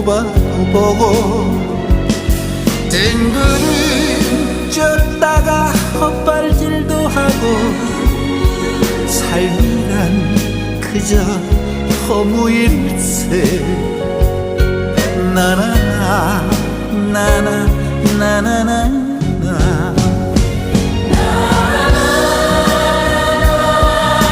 뽑아보고 뜬구름 쪘다가 헛발질도 하고 삶이란 그저 허무일세 나나나 나나 나나나나